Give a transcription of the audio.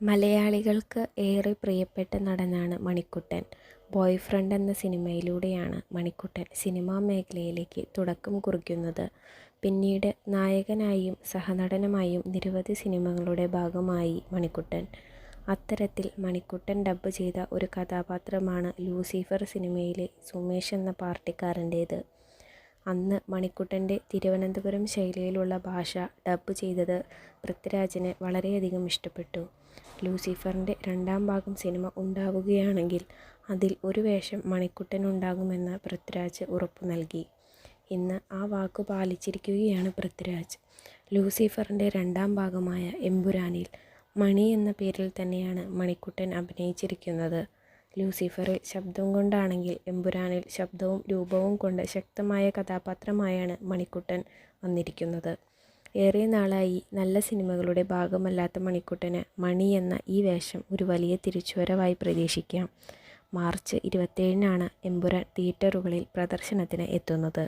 മലയാളികൾക്ക് ഏറെ പ്രിയപ്പെട്ട നടനാണ് മണിക്കുട്ടൻ. ബോയ് ഫ്രണ്ട് എന്ന സിനിമയിലൂടെയാണ് മണിക്കുട്ടൻ സിനിമാ മേഖലയിലേക്ക് തുടക്കം കുറിക്കുന്നത്. പിന്നീട് നായകനായും സഹനടനമായും നിരവധി സിനിമകളുടെ ഭാഗമായി മണിക്കുട്ടൻ. അത്തരത്തിൽ മണിക്കുട്ടൻ ഡബ് ചെയ്ത ഒരു കഥാപാത്രമാണ് ലൂസിഫർ സിനിമയിലെ സുമേഷ് എന്ന പാർട്ടിക്കാരന്റേത്. അന്ന് മണിക്കുട്ടന്റെ തിരുവനന്തപുരം ശൈലിയിലുള്ള ഭാഷ ഡബ്ബ് ചെയ്തത് പൃഥ്വിരാജിന് വളരെയധികം ഇഷ്ടപ്പെട്ടു. ലൂസിഫറിന്റെ രണ്ടാം ഭാഗം സിനിമ ഉണ്ടാവുകയാണെങ്കിൽ അതിൽ ഒരു വേഷം മണിക്കുട്ടനുണ്ടാകുമെന്ന് പൃഥ്വിരാജ് ഉറപ്പു നൽകി. ഇന്ന് ആ വാക്കു പാലിച്ചിരിക്കുകയാണ് പൃഥ്വിരാജ്. ലൂസിഫറിന്റെ രണ്ടാം ഭാഗമായ എമ്പുരാനിൽ മണി എന്ന പേരിൽ തന്നെയാണ് മണിക്കുട്ടൻ അഭിനയിച്ചിരിക്കുന്നത്. ലൂസിഫറിൽ ശബ്ദം കൊണ്ടാണെങ്കിൽ എമ്പുരാനിൽ ശബ്ദവും രൂപവും കൊണ്ട് ശക്തമായ കഥാപാത്രമായാണ് മണിക്കുട്ടൻ വന്നിരിക്കുന്നത്. ഏറെ നാളായി നല്ല സിനിമകളുടെ ഭാഗമല്ലാത്ത മണിക്കുട്ടന് മണി എന്ന ഈ വേഷം ഒരു വലിയ തിരിച്ചുവരവായി പ്രതീക്ഷിക്കാം. മാർച്ച് ഇരുപത്തേഴിനാണ് എമ്പുരാൻ തിയേറ്ററുകളിൽ പ്രദർശനത്തിന് എത്തുന്നത്.